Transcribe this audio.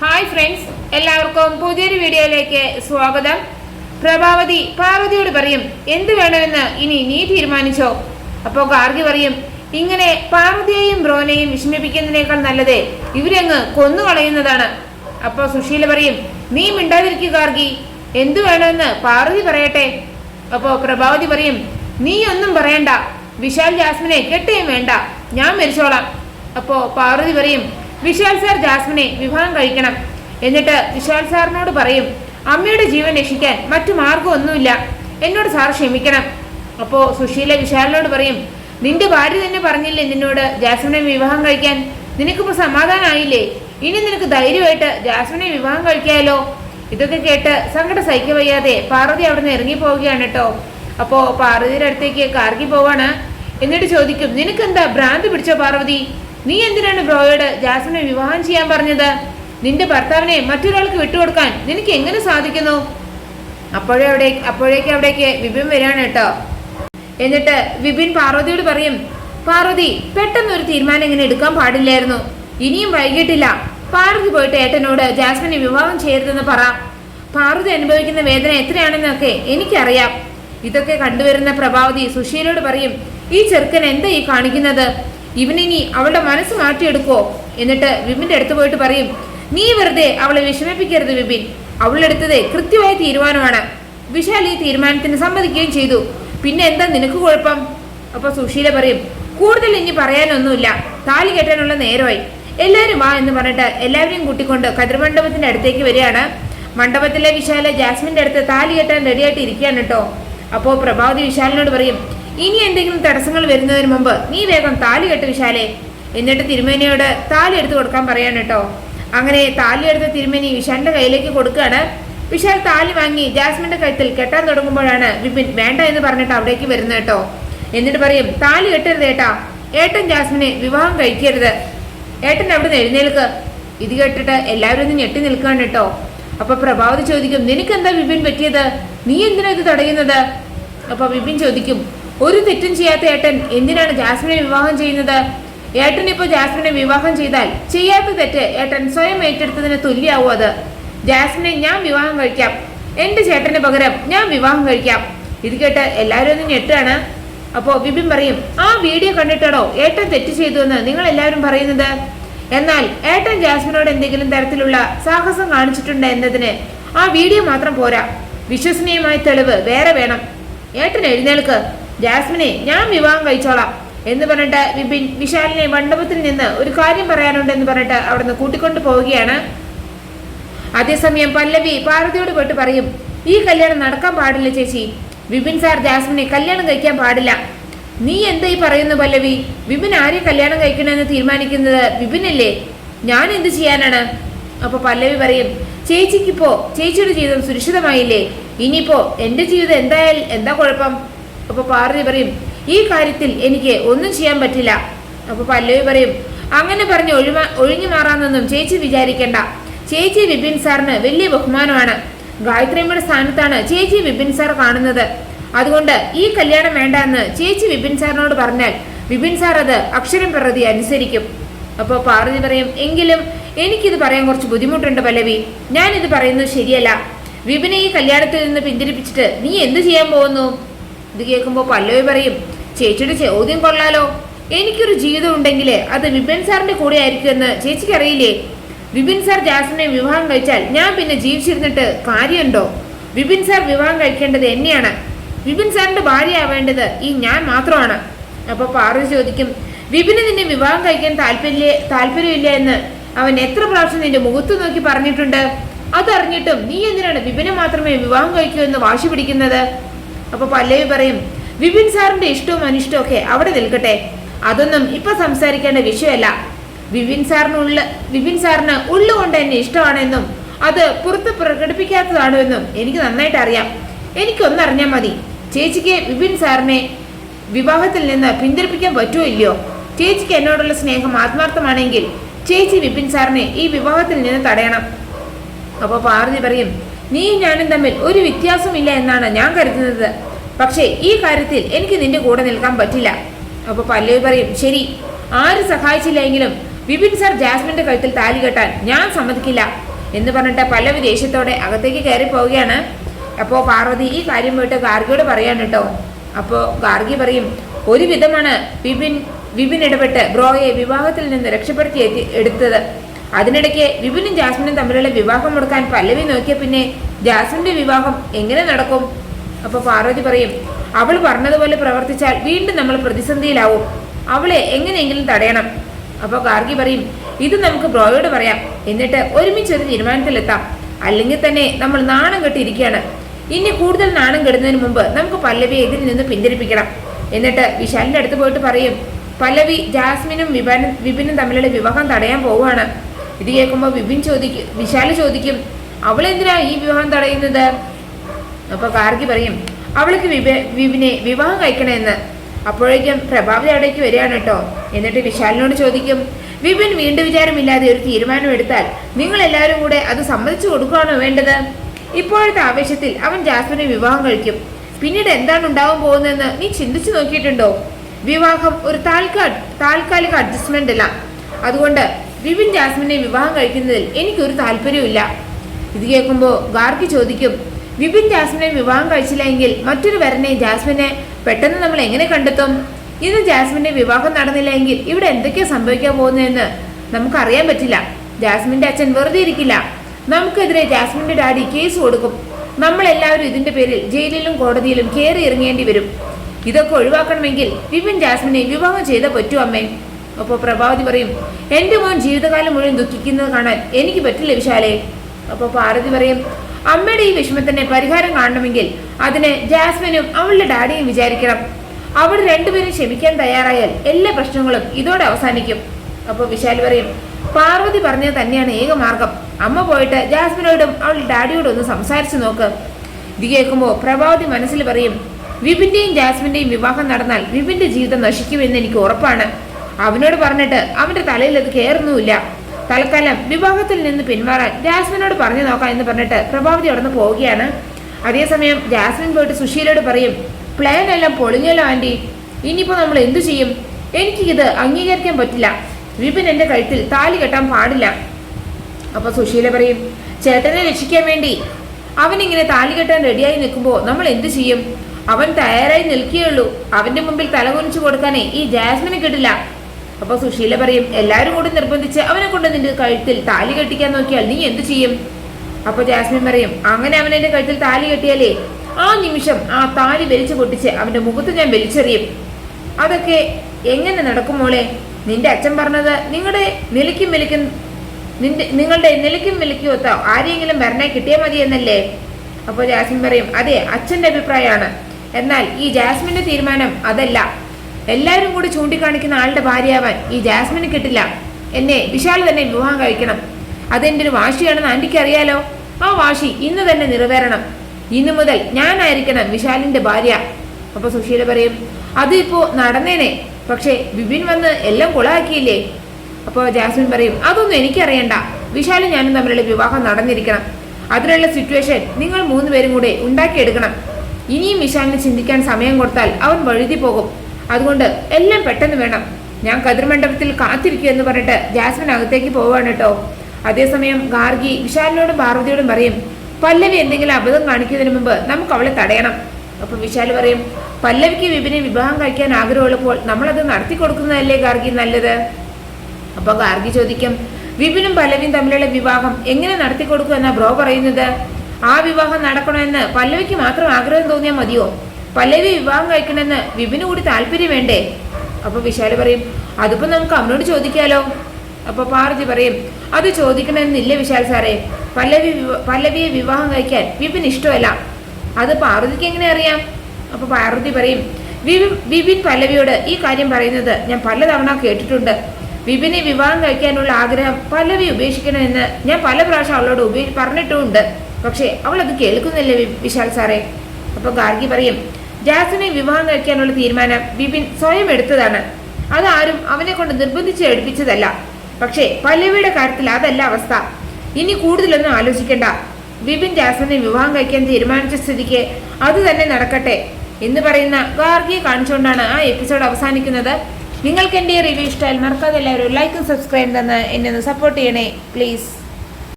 Hi friends എല്ലാവർക്കും പുതിയൊരു വീഡിയോയിലേക്ക് സ്വാഗതം. പ്രഭാവതി പാർവതിയോട് പറയും എന്ത് വേണമെന്ന് ഇനി നീ തീരുമാനിച്ചോ? അപ്പോൾ ഗാർഗി പറയും ഇങ്ങനെ പാർവതിയെയും ബ്രോനെയും വിഷമിപ്പിക്കുന്നതിനേക്കാൾ നല്ലത് ഇവരങ്ങ് കൊന്നുകളയുന്നതാണ്. അപ്പോൾ സുശീല പറയും നീ മിണ്ടാതിരിക്കുക ഗാർഗി എന്തു വേണമെന്ന് പാർവതി പറയട്ടെ. അപ്പോൾ പ്രഭാവതി പറയും നീ ഒന്നും പറയണ്ട വിശാൽ ജാസ്മിനെ കെട്ടുകയും വേണ്ട ഞാൻ മരിച്ചോളാം. അപ്പോൾ പാർവതി പറയും വിശാൽ സാർ ജാസ്മിനെ വിവാഹം കഴിക്കണം. എന്നിട്ട് വിശാൽ സാറിനോട് പറയും അമ്മയുടെ ജീവൻ രക്ഷിക്കാൻ മറ്റു മാർഗമൊന്നുമില്ല. എന്നോട് സാർ ക്ഷമിക്കണം. അപ്പോൾ സുശീല വിശാലിനോട് പറയും നിന്റെ ഭാര്യ തന്നെ പറഞ്ഞില്ലേ നിന്നോട് ജാസ്മിനെ വിവാഹം കഴിക്കാൻ? നിനക്കിപ്പോ സമാധാനമായില്ലേ ഇനി നിനക്ക് ധൈര്യമായിട്ട് ജാസ്മിനെ വിവാഹം കഴിക്കാമല്ലോ ഇതൊക്കെ കേട്ട് സങ്കടം സഹിക്ക വയ്യാതെ പാർവതി അവിടെ നിന്ന് ഇറങ്ങി പോവുകയാണ് കേട്ടോ. അപ്പോൾ പാർവതിയുടെ അടുത്തേക്ക് കാർഗി പോവാണ്. എന്നിട്ട് ചോദിക്കും നിനക്കെന്താ ഭ്രാന്ത് പിടിച്ചോ പാർവതി? നീ എന്തിനാണ് ബ്രോയോട് ജാസ്മിനെ വിവാഹം ചെയ്യാൻ പറഞ്ഞത്? നിന്റെ ഭർത്താവിനെ മറ്റൊരാൾക്ക് വിട്ടുകൊടുക്കാൻ നിനക്ക് എങ്ങനെ സാധിക്കുന്നു? അപ്പോഴേ അവിടെ അപ്പോഴേക്ക് അവിടേക്ക് വിപിൻ വരികയാണ് കേട്ടോ. എന്നിട്ട് വിപിൻ പാർവതിയോട് പറയും പാർവതി പെട്ടെന്ന് ഒരു തീരുമാനം ഇങ്ങനെ എടുക്കാൻ പാടില്ലായിരുന്നു. ഇനിയും വൈകിട്ടില്ല. പാർവതി പോയിട്ട് ഏട്ടനോട് ജാസ്മിനെ വിവാഹം ചെയ്യരുതെന്ന് പറ. പാർവതി അനുഭവിക്കുന്ന വേദന എത്രയാണെന്നൊക്കെ എനിക്കറിയാം. ഇതൊക്കെ കണ്ടുവരുന്ന പ്രഭാവതി സുശീലോട് പറയും ഈ ചെറുക്കൻ എന്താ ഈ കാണിക്കുന്നത്? ഇവനിനി അവളുടെ മനസ്സ് മാറ്റിയെടുക്കോ? എന്നിട്ട് വിപിന്റെ അടുത്ത് പോയിട്ട് പറയും നീ വെറുതെ അവളെ വിഷമിപ്പിക്കരുത് വിപിൻ. അവളെടുത്തത് കൃത്യമായ തീരുമാനമാണ്. വിശാൽ ഈ തീരുമാനത്തിന് സമ്മതിക്കുകയും ചെയ്തു. പിന്നെ എന്താ നിനക്ക് കുഴപ്പം? അപ്പൊ സുശീല പറയും കൂടുതൽ ഇനി പറയാനൊന്നുമില്ല. താലി കെട്ടാനുള്ള നേരമായി. എല്ലാവരും വാ എന്ന് പറഞ്ഞിട്ട് എല്ലാവരെയും കൂട്ടിക്കൊണ്ട് കതിർമണ്ഡപത്തിന്റെ അടുത്തേക്ക് വരികയാണ്. മണ്ഡപത്തിലെ വിശാല ജാസ്മിന്റെ അടുത്ത് താലി കെട്ടാൻ റെഡിയായിട്ട് ഇരിക്കുകയാണ് കേട്ടോ അപ്പോൾ പ്രഭാവതി വിശാലിനോട് പറയും ഇനി എന്തെങ്കിലും തടസ്സങ്ങൾ വരുന്നതിന് മുമ്പ് നീ വേഗം താലി കെട്ട് വിശാലെ. എന്നിട്ട് തിരുമേനിയോട് താലി എടുത്ത് കൊടുക്കാൻ പറയാണ് കേട്ടോ. അങ്ങനെ താലി എടുത്ത തിരുമേനി വിശാലിന്റെ കയ്യിലേക്ക് കൊടുക്കുകയാണ്. വിശാൽ താലി വാങ്ങി ജാസ്മിന്റെ കഴുത്തിൽ കെട്ടാൻ തുടങ്ങുമ്പോഴാണ് വിപിൻ വേണ്ട എന്ന് പറഞ്ഞിട്ട് അവിടേക്ക് വരുന്നത് കേട്ടോ. എന്നിട്ട് പറയും താലി കെട്ടരുത് ഏട്ടാ. ഏട്ടൻ ജാസ്മിനെ വിവാഹം കഴിക്കരുത്. ഏട്ടൻ അവിടെ നിന്ന് എഴുന്നേൽക്ക്. ഇത് കേട്ടിട്ട് എല്ലാവരും ഒന്ന് ഞെട്ടി നിൽക്കുകയാണ് കേട്ടോ. അപ്പൊ പ്രഭാവതി ചോദിക്കും നിനക്കെന്താ വിപിൻ പറ്റിയത്? നീ എന്തിനാ ഇത് തടയുന്നത്? അപ്പൊ വിപിൻ ചോദിക്കും ഒരു തെറ്റും ചെയ്യാത്ത ഏട്ടൻ എന്തിനാണ് ജാസ്മിനെ വിവാഹം ചെയ്യുന്നത്? ഏട്ടൻ ഇപ്പൊ ജാസ്മിനെ വിവാഹം ചെയ്താൽ ചെയ്യാത്ത തെറ്റ് ഏട്ടൻ സ്വയം ഏറ്റെടുത്തതിന് തുല്യാവും അത്. ജാസ്മിനെ ഞാൻ വിവാഹം കഴിക്കാം. എന്റെ ചേട്ടന് പകരം ഞാൻ വിവാഹം കഴിക്കാം. ഇത് കേട്ട് എല്ലാവരും ഒന്ന് ഞെട്ടാണ്. അപ്പോ വിപിൻ പറയും ആ വീഡിയോ കണ്ടിട്ടാണോ ഏട്ടൻ തെറ്റ് ചെയ്തു എന്ന് നിങ്ങൾ എല്ലാവരും പറയുന്നത്? എന്നാൽ ഏട്ടൻ ജാസ്മിനോട് എന്തെങ്കിലും തരത്തിലുള്ള സാഹസം കാണിച്ചിട്ടുണ്ട് എന്നതിന് ആ വീഡിയോ മാത്രം പോരാ. വിശ്വസനീയമായ തെളിവ് വേറെ വേണം. ഏട്ടൻ എഴുന്നേൽക്ക്. ജാസ്മിനെ ഞാൻ വിവാഹം കഴിച്ചോളാം എന്ന് പറഞ്ഞിട്ട് വിപിൻ വിശാലിനെ മണ്ഡപത്തിൽ നിന്ന് ഒരു കാര്യം പറയാനുണ്ട് എന്ന് പറഞ്ഞിട്ട് അവിടുന്ന് കൂട്ടിക്കൊണ്ടു പോവുകയാണ്. അതേസമയം പല്ലവി പാർവതിയോട് പോയിട്ട് പറയും ഈ കല്യാണം നടക്കാൻ പാടില്ല ചേച്ചി. വിപിൻ സാർ ജാസ്മിനെ കല്യാണം കഴിക്കാൻ പാടില്ല. നീ എന്താ ഈ പറയുന്നു പല്ലവി? വിപിൻ ആരെ കല്യാണം കഴിക്കണമെന്ന് തീരുമാനിക്കുന്നത് വിപിനല്ലേ? ഞാൻ എന്ത് ചെയ്യാനാണ്? അപ്പൊ പല്ലവി പറയും ചേച്ചിക്കിപ്പോ ചേച്ചിയുടെ ജീവിതം സുരക്ഷിതമായില്ലേ? ഇനിയിപ്പോ എന്റെ ജീവിതം എന്തായാലും എന്താ കുഴപ്പം? അപ്പൊ പാർവതി പറയും ഈ കാര്യത്തിൽ എനിക്ക് ഒന്നും ചെയ്യാൻ പറ്റില്ല. അപ്പൊ പല്ലവി പറയും അങ്ങനെ പറഞ്ഞ് ഒഴിമാ ഒഴിഞ്ഞു മാറാമെന്നൊന്നും ചേച്ചി വിചാരിക്കേണ്ട. ചേച്ചി വിപിൻ സാറിന് വലിയ ബഹുമാനമാണ്. ഗായത്രിയമ്മയുടെ സ്ഥാനത്താണ് ചേച്ചി വിപിൻ സാർ കാണുന്നത്. അതുകൊണ്ട് ഈ കല്യാണം വേണ്ട എന്ന് ചേച്ചി വിപിൻ സാറിനോട് പറഞ്ഞാൽ വിപിൻ സാർ അത് അക്ഷരം പ്രതി അനുസരിക്കും. അപ്പോൾ പാർവതി പറയും എങ്കിലും എനിക്കിത് പറയാൻ കുറച്ച് ബുദ്ധിമുട്ടുണ്ട് പല്ലവി. ഞാനിത് പറയുന്നത് ശരിയല്ല. വിപിനെ ഈ കല്യാണത്തിൽ നിന്ന് പിന്തിരിപ്പിച്ചിട്ട് നീ എന്ത് ചെയ്യാൻ പോകുന്നു? ഇത് കേൾക്കുമ്പോൾ പല്ലവി പറയും ചേച്ചിയുടെ ചോദ്യം കൊള്ളാലോ. എനിക്കൊരു ജീവിതം ഉണ്ടെങ്കിൽ അത് വിപിൻ സാറിന്റെ കൂടെ ആയിരിക്കുമെന്ന് ചേച്ചിക്ക് അറിയില്ലേ? വിപിൻ സാർ ജാസിനെ വിവാഹം കഴിച്ചാൽ ഞാൻ പിന്നെ ജീവിച്ചിരുന്നിട്ട് കാര്യമുണ്ടോ? വിപിൻ സാർ വിവാഹം കഴിക്കേണ്ടത് എന്നെയാണ്. വിപിൻ സാറിന്റെ ഭാര്യ ആവേണ്ടത് ഈ ഞാൻ മാത്രമാണ്. അപ്പൊ പാർവതി ചോദിക്കും വിപിന് നിന്നെ വിവാഹം കഴിക്കാൻ താല്പര്യ താല്പര്യമില്ല എന്ന് അവൻ എത്ര പ്രാവശ്യം നിന്റെ മുഖത്ത് നോക്കി പറഞ്ഞിട്ടുണ്ട്? അതറിഞ്ഞിട്ടും നീ എന്തിനാണ് വിപിനെ മാത്രമേ വിവാഹം കഴിക്കൂ എന്ന് വാശി പിടിക്കുന്നത്? അപ്പൊ പല്ലവി പറയും വിപിൻ സാറിന്റെ ഇഷ്ടവും അനിഷ്ടവും ഒക്കെ അവിടെ നിൽക്കട്ടെ. അതൊന്നും ഇപ്പൊ സംസാരിക്കേണ്ട വിഷയമല്ല. വിപിൻ സാറിനുള്ള വിപിൻ സാറിന് ഉള്ളുകൊണ്ട് എന്നെ ഇഷ്ടമാണെന്നും അത് പുറത്ത് പ്രകടിപ്പിക്കാത്തതാണെന്നും എനിക്ക് നന്നായിട്ട് അറിയാം. എനിക്കൊന്നറിഞ്ഞാൽ മതി. ചേച്ചിക്ക് വിപിൻ സാറിനെ വിവാഹത്തിൽ നിന്ന് പിന്തിരിപ്പിക്കാൻ പറ്റുമോ ഇല്ലയോ? ചേച്ചിക്ക് എന്നോടുള്ള സ്നേഹം ആത്മാർത്ഥമാണെങ്കിൽ ചേച്ചി വിപിൻ സാറിനെ ഈ വിവാഹത്തിൽ നിന്ന് തടയണം. അപ്പോൾ പാർവതി പറയും നീയും ഞാനും തമ്മിൽ ഒരു വ്യത്യാസമില്ല എന്നാണ് ഞാൻ കരുതുന്നത്. പക്ഷേ ഈ കാര്യത്തിൽ എനിക്ക് നിന്റെ കൂടെ നിൽക്കാൻ പറ്റില്ല. അപ്പോൾ പല്ലവി പറയും ശരി ആര് സഹായിച്ചില്ലെങ്കിലും വിപിൻ സാർ ജാസ്മിന്റെ കഴുത്തിൽ താലി കെട്ടാൻ ഞാൻ സമ്മതിക്കില്ല. എന്ന് പറഞ്ഞിട്ട് പല്ലവി ദേഷ്യത്തോടെ അകത്തേക്ക് കയറി പോവുകയാണ്. അപ്പോൾ പാർവതി ഈ കാര്യം പോയിട്ട് ഗാർഗിയോട് പറയാണ് കേട്ടോ. അപ്പോൾ ഗാർഗി പറയും ഒരു വിധമാണ് വിപിൻ വിപിൻ ഇടപെട്ട് ബ്രോയെ വിവാഹത്തിൽ നിന്ന് രക്ഷപ്പെടുത്തി എടുത്തത്. അതിനിടയ്ക്ക് വിപിനും ജാസ്മിനും തമ്മിലുള്ള വിവാഹം മുടക്കാൻ പല്ലവി നോക്കിയ പിന്നെ ജാസ്മിന്റെ വിവാഹം എങ്ങനെ നടക്കും? അപ്പോൾ പാർവതി പറയും അവൾ പറഞ്ഞതുപോലെ പ്രവർത്തിച്ചാൽ വീണ്ടും നമ്മൾ പ്രതിസന്ധിയിലാവും. അവളെ എങ്ങനെയെങ്കിലും തടയണം. അപ്പോൾ ഗാർഗി പറയും ഇത് നമുക്ക് ബ്രോയോട് പറയാം. എന്നിട്ട് ഒരുമിച്ച് ഒരു തീരുമാനത്തിലെത്താം. അല്ലെങ്കിൽ തന്നെ നമ്മൾ നാണം കെട്ടിയിരിക്കുകയാണ്. ഇനി കൂടുതൽ നാണം കെടുന്നതിന് മുമ്പ് നമുക്ക് പല്ലവിയെ ഇതിൽ നിന്ന് പിന്തിരിപ്പിക്കണം. എന്നിട്ട് വിശാലിന്റെ അടുത്ത് പോയിട്ട് പറയും പല്ലവി ജാസ്മിനും വിപനും വിപിനും തമ്മിലുള്ള വിവാഹം തടയാൻ പോവുകയാണ്. ഇത് കേൾക്കുമ്പോൾ വിപിൻ ചോദിക്കും വിശാൽ ചോദിക്കും അവളെന്തിനാ ഈ വിവാഹം തടയുന്നത്? അപ്പൊ കാർഗി പറയും അവൾക്ക് വിവ വിപിനെ വിവാഹം കഴിക്കണമെന്ന്. അപ്പോഴേക്കും പ്രഭാവതി അവിടേക്ക് വരികയാണ് കേട്ടോ. എന്നിട്ട് വിശാലിനോട് ചോദിക്കും വിപിൻ വീണ്ടും വിചാരമില്ലാതെ ഒരു തീരുമാനം എടുത്താൽ നിങ്ങൾ എല്ലാവരും കൂടെ അത് സമ്മതിച്ചു കൊടുക്കുകയാണോ വേണ്ടത്? ഇപ്പോഴത്തെ ആവേശത്തിൽ അവൻ ജാസ്മിനെ വിവാഹം കഴിക്കും. പിന്നീട് എന്താണ് ഉണ്ടാവാൻ പോകുന്നതെന്ന് നീ ചിന്തിച്ചു നോക്കിയിട്ടുണ്ടോ? വിവാഹം ഒരു താൽക്കാ താൽക്കാലിക അഡ്ജസ്റ്റ്മെന്റ് അല്ല. അതുകൊണ്ട് വിപിൻ ജാസ്മിനെ വിവാഹം കഴിക്കുന്നതിൽ എനിക്കൊരു താല്പര്യമില്ല ഇത് കേൾക്കുമ്പോൾ ഗാർഗി ചോദിക്കും വിപിൻ ജാസ്മിനെ വിവാഹം കഴിച്ചില്ല എങ്കിൽ മറ്റൊരു വരനെ ജാസ്മിനെ പെട്ടെന്ന് നമ്മൾ എങ്ങനെ കണ്ടെത്തും? ഇന്ന് ജാസ്മിന്റെ വിവാഹം നടന്നില്ല എങ്കിൽ ഇവിടെ എന്തൊക്കെയാണ് സംഭവിക്കാൻ പോകുന്നതെന്ന് നമുക്കറിയാൻ പറ്റില്ല. ജാസ്മിന്റെ അച്ഛൻ വെറുതെ ഇരിക്കില്ല. നമുക്കെതിരെ ജാസ്മിന്റെ ഡാഡി കേസ് കൊടുക്കും. നമ്മളെല്ലാവരും ഇതിന്റെ പേരിൽ ജയിലിലും കോടതിയിലും കയറി ഇറങ്ങേണ്ടി വരും. ഇതൊക്കെ ഒഴിവാക്കണമെങ്കിൽ വിപിൻ ജാസ്മിനെ വിവാഹം ചെയ്തേ പറ്റൂ അമ്മേ. അപ്പോൾ പ്രഭാവതി പറയും എന്റെ മോൻ ജീവിതകാലം മുഴുവൻ ദുഃഖിക്കുന്നത് കാണാൻ എനിക്ക് പറ്റില്ല വിശാലേ. അപ്പോൾ പാർവതി പറയും അമ്മയുടെ ഈ വിഷമത്തിന് പരിഹാരം കാണണമെങ്കിൽ അതിന് ജാസ്മിനും അവളുടെ ഡാഡിയും വിചാരിക്കണം. അവർ രണ്ടുപേരും ക്ഷമിക്കാൻ തയ്യാറായാൽ എല്ലാ പ്രശ്നങ്ങളും ഇതോടെ അവസാനിക്കും. അപ്പോൾ വിശാൽ പറയും പാർവതി പറഞ്ഞത് തന്നെയാണ് ഏക മാർഗം. അമ്മ പോയിട്ട് ജാസ്മിനോടും അവളുടെ ഡാഡിയോടും ഒന്ന് സംസാരിച്ചു നോക്ക്. ഇത് കേൾക്കുമ്പോൾ പ്രഭാവതി മനസ്സിൽ പറയും വിപിന്റെയും ജാസ്മിന്റെയും വിവാഹം നടന്നാൽ വിപിന്റെ ജീവിതം നശിക്കുമെന്ന് എനിക്ക് ഉറപ്പാണ്. അവനോട് പറഞ്ഞിട്ട് അവന്റെ തലയിൽ അത് കയറുന്നുമില്ല തൽക്കാലം വിവാഹത്തിൽ നിന്ന് പിന്മാറാൻ ജാസ്മിനോട് പറഞ്ഞു നോക്കാം എന്ന് പറഞ്ഞിട്ട് പ്രഭാവതി അവിടെ നിന്ന് പോവുകയാണ്. അതേസമയം ജാസ്മിൻ പോയിട്ട് സുശീലയോട് പറയും പ്ലാൻ എല്ലാം പൊളിഞ്ഞല്ലോ ആന്റി ഇനിയിപ്പോൾ നമ്മൾ എന്തു ചെയ്യും? എനിക്ക് ഇത് അംഗീകരിക്കാൻ പറ്റില്ല. വിപിൻ എന്റെ കഴുത്തിൽ താലി കെട്ടാൻ പാടില്ല. അപ്പോൾ സുശീല പറയും ചേട്ടനെ രക്ഷിക്കാൻ വേണ്ടി അവനിങ്ങനെ താലി കെട്ടാൻ റെഡിയായി നിൽക്കുമ്പോൾ നമ്മൾ എന്ത് ചെയ്യും? അവൻ തയ്യാറായി നിൽക്കുകയുള്ളൂ. അവന്റെ മുമ്പിൽ തലകുനിച്ചു കൊടുക്കാനേ ഈ ജാസ്മിന് കിട്ടില്ല. അപ്പൊ സുശീല പറയും എല്ലാവരും കൂടി നിർബന്ധിച്ച് അവനെ കൊണ്ട് നിന്റെ കഴുത്തിൽ താലി കെട്ടിക്കാൻ നോക്കിയാൽ നീ എന്ത് ചെയ്യും? അപ്പൊ ജാസ്മിൻ പറയും അങ്ങനെ അവൻ എന്റെ കഴുത്തിൽ താലി കെട്ടിയാലേ ആ നിമിഷം ആ താലി വലിച്ചു പൊട്ടിച്ച് അവന്റെ മുഖത്ത് ഞാൻ വലിച്ചെറിയും. അതൊക്കെ എങ്ങനെ നടക്കും മോളെ? നിന്റെ അച്ഛൻ പറഞ്ഞത് നിങ്ങളുടെ നിലയ്ക്കും വിലയ്ക്കും നിന്റെ നിങ്ങളുടെ നിലയ്ക്കും വിലയ്ക്കും ഒത്ത ആരെയെങ്കിലും വരണേ കിട്ടിയാൽ മതി എന്നല്ലേ? അപ്പോൾ ജാസ്മിൻ പറയും അതെ അച്ഛന്റെ അഭിപ്രായമാണ്. എന്നാൽ ഈ ജാസ്മിന്റെ തീരുമാനം അതല്ല. എല്ലാവരും കൂടി ചൂണ്ടിക്കാണിക്കുന്ന ആളുടെ ഭാര്യയാവാൻ ഈ ജാസ്മിന് കിട്ടില്ല. എന്നെ വിശാൽ തന്നെ വിവാഹം കഴിക്കണം. അതെന്റെ ഒരു വാശിയാണെന്ന് ആന്റിക്ക് അറിയാലോ? ആ വാശി ഇന്ന് തന്നെ നിറവേറണം. ഇന്നു മുതൽ ഞാനായിരിക്കണം വിശാലിന്റെ ഭാര്യ. അപ്പോൾ സുശീല പറയും അതിപ്പോൾ നടന്നേനെ. പക്ഷേ ബിബിൻ വന്ന് എല്ലാം കുളമാക്കിയില്ലേ അപ്പോൾ ജാസ്മിൻ പറയും അതൊന്നും എനിക്കറിയണ്ട. വിശാലും ഞാനും തമ്മിലുള്ള വിവാഹം നടന്നിരിക്കണം. അതിനുള്ള സിറ്റുവേഷൻ നിങ്ങൾ മൂന്നുപേരും കൂടെ ഉണ്ടാക്കിയെടുക്കണം. ഇനിയും വിശാലിന് ചിന്തിക്കാൻ സമയം കൊടുത്താൽ അവൻ വഴുതി പോകും. അതുകൊണ്ട് എല്ലാം പെട്ടെന്ന് വേണം. ഞാൻ കതിർമണ്ഡപത്തിൽ കാത്തിരിക്കുക എന്ന് പറഞ്ഞിട്ട് ജാസ്മിൻ അകത്തേക്ക് പോവാണ് കേട്ടോ. അതേസമയം ഗാർഗി വിശാലിനോടും പാർവതിയോടും പറയും പല്ലവി എന്തെങ്കിലും അബദ്ധം കാണിക്കുന്നതിന് മുമ്പ് നമുക്ക് അവളെ തടയണം. അപ്പൊ വിശാൽ പറയും പല്ലവിക്ക് വിപിനെ വിവാഹം കഴിക്കാൻ ആഗ്രഹമുള്ളപ്പോൾ നമ്മളത് നടത്തി കൊടുക്കുന്നതല്ലേ ഗാർഗി നല്ലത്? അപ്പൊ ഗാർഗി ചോദിക്കും വിപിനും പല്ലവിയും തമ്മിലുള്ള വിവാഹം എങ്ങനെ നടത്തി കൊടുക്കും എന്നാ ബ്രോ പറയുന്നത്? ആ വിവാഹം നടക്കണമെന്ന് പല്ലവിക്ക് മാത്രം ആഗ്രഹം തോന്നിയാൽ മതിയോ? പല്ലവി വിവാഹം കഴിക്കണമെന്ന് വിപിന് കൂടി താല്പര്യം വേണ്ടേ? അപ്പൊ വിശാൽ പറയും അതിപ്പോ നമുക്ക് അവനോട് ചോദിക്കാലോ? അപ്പൊ പാർവതി പറയും അത് ചോദിക്കണമെന്നില്ല വിശാൽ സാറേ. പല്ലവി പല്ലവിയെ വിവാഹം കഴിക്കാൻ വിപിൻ ഇഷ്ടമല്ല. അത് പാർവതിക്ക് എങ്ങനെ അറിയാം? അപ്പൊ പാർവതി പറയും വിപിൻ വിപിൻ പല്ലവിയോട് ഈ കാര്യം പറയുന്നത് ഞാൻ പലതവണ കേട്ടിട്ടുണ്ട്. വിപിനെ വിവാഹം കഴിക്കാനുള്ള ആഗ്രഹം പല്ലവി ഉപേക്ഷിക്കണമെന്ന് ഞാൻ പല പ്രാവശ്യം അവളോട് ഉപേ പറഞ്ഞിട്ടുമുണ്ട്. പക്ഷേ അവൾ അത് കേൾക്കുന്നില്ല വിശാൽ സാറേ. അപ്പൊ ഗാർഗി പറയും ജാസിനെ വിവാഹം കഴിക്കാനുള്ള തീരുമാനം വിപിൻ സ്വയം എടുത്തതാണ്. അതാരും അവനെ കൊണ്ട് നിർബന്ധിച്ച് എടുപ്പിച്ചതല്ല. പക്ഷേ പല്ലവിയുടെ കാര്യത്തിൽ അതല്ല അവസ്ഥ. ഇനി കൂടുതലൊന്നും ആലോചിക്കണ്ട. വിപിൻ ജാസ്മിനെ വിവാഹം കഴിക്കാൻ തീരുമാനിച്ച സ്ഥിതിക്ക് അത് തന്നെ നടക്കട്ടെ എന്ന് പറയുന്ന ഗാർഗിയെ കാണിച്ചുകൊണ്ടാണ് ആ എപ്പിസോഡ് അവസാനിക്കുന്നത്. നിങ്ങൾക്ക് എന്റെ റിവ്യൂ ഇഷ്ടമായാൽ മറക്കാതെ എല്ലാവരും ലൈക്കും സബ്സ്ക്രൈബ് തന്ന് എന്നെ ഒന്ന് സപ്പോർട്ട് ചെയ്യണേ പ്ലീസ്